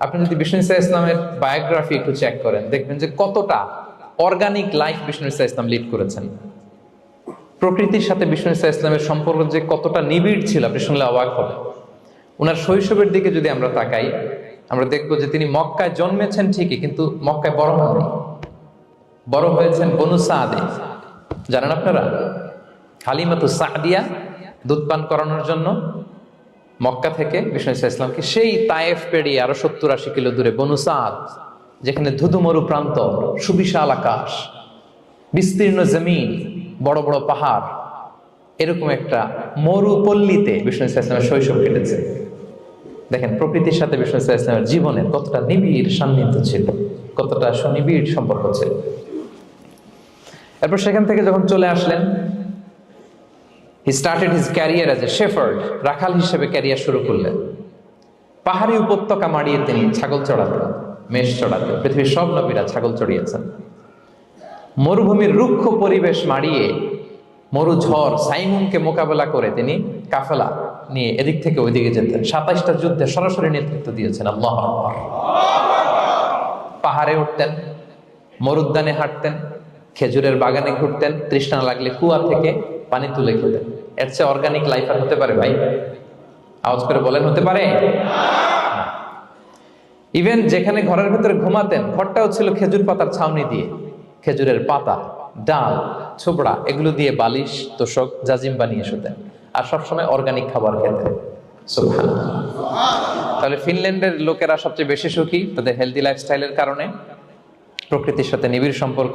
আপনি যদি বিষ্ণু ইসা ইসলামের বায়োগ্রাফি একটু চেক করেন, দেখবেন যে কতটা অর্গানিক লাইফ বিষ্ণু ইসা ইসলাম লিড করেছেন। প্রকৃতির সাথে বিষ্ণু ইসা ইসলামের সম্পর্ক যে কতটা নিবিড় ছিল, আপনি শুনলে অবাক হবেন। ওনার শৈশবের দিকে যদি আমরা তাকাই, আমরা দেখব যে তিনি মক্কায় জন্মেছেন ঠিকই, কিন্তু মক্কায় বড় হননি। বড় হয়েছেন বনু সাদে। জানেন আপনারা? হালিমাতু সাদিয়া দুধ পান করানোর জন্য। মক্কা থেকে বিষ্ণু ইসা ইসলামকে সেই তায়েফ পেরিয়ে আরও সত্তর আশি কিলো দূরে বনু সাদ, যেখানে ধুধুমরু প্রান্ত, সুবিশাল আকাশ, বিস্তীর্ণ জমিন, বড় বড় পাহাড়, এরকম একটা মরুপল্লীতে বিষ্ণু ইসা ইসলামের শৈশব কেটেছে। দেখেন, প্রকৃতির সাথে বিষ্ণু ইসা ইসলামের জীবনের কতটা নিবিড় সান্নিধ্য ছিল, কতটা সুনিবিড় সম্পর্ক ছিল। এরপর সেখান থেকে যখন চলে আসলেন he started his career as a shepherd রাখাল হিসেবে ক্যারিয়ার শুরু করলেন। পাহাড়ি উপত্যকা মাড়িয়ে তিনি ছাগল চড়াতেন, মেষ চড়াতেন, পৃথিবীর সব নবীরা ছাগল চড়িয়েছেন। মরুভূমির রুক্ষ পরিবেশ মাড়িয়ে মরু ঝড় সাইমুনকে মোকাবেলা করে তিনি কাফেলা নিয়ে এদিক থেকে ওইদিকে যেতেন। সাতাইশটা যুদ্ধে সরাসরি নেতৃত্ব দিয়েছেন আল্লাহ পাহাড়ে উঠতেন, মরুদ্যানে হাঁটতেন, খেজুরের বাগানে ঘুরতেন, তৃষ্ণা লাগলে কুয়া থেকে পানি তুলে খেতেন। এর চেয়ে অর্গানিক লাইফ আর হতে পারে ভাই। আওয়াজ করে বলেন, হতে পারে? ইভেন যেখানে ঘরের ভেতরে ঘুমাতেন, ঘরটাও ছিল খেজুর পাতার ছাউনি দিয়ে। খেজুরের পাতা, ডাল, ছোবড়া, এগুলো দিয়ে বালিশ, তোষক, জাজিম বানিয়ে শুতেন। আর সবসময় অর্গানিক খাবার খেতেন। তাহলে ফিনল্যান্ডের লোকেরা সবচেয়ে বেশি সুখী? তাদের হেলদি লাইফস্টাইলের কারণে। প্রকৃতির সাথে নিবিড় সম্পর্ক।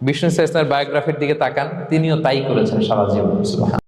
বিষ্ণু ইসলামের বায়োগ্রাফির দিকে তাকান তিনিও তাই করেছেন সারা জীবন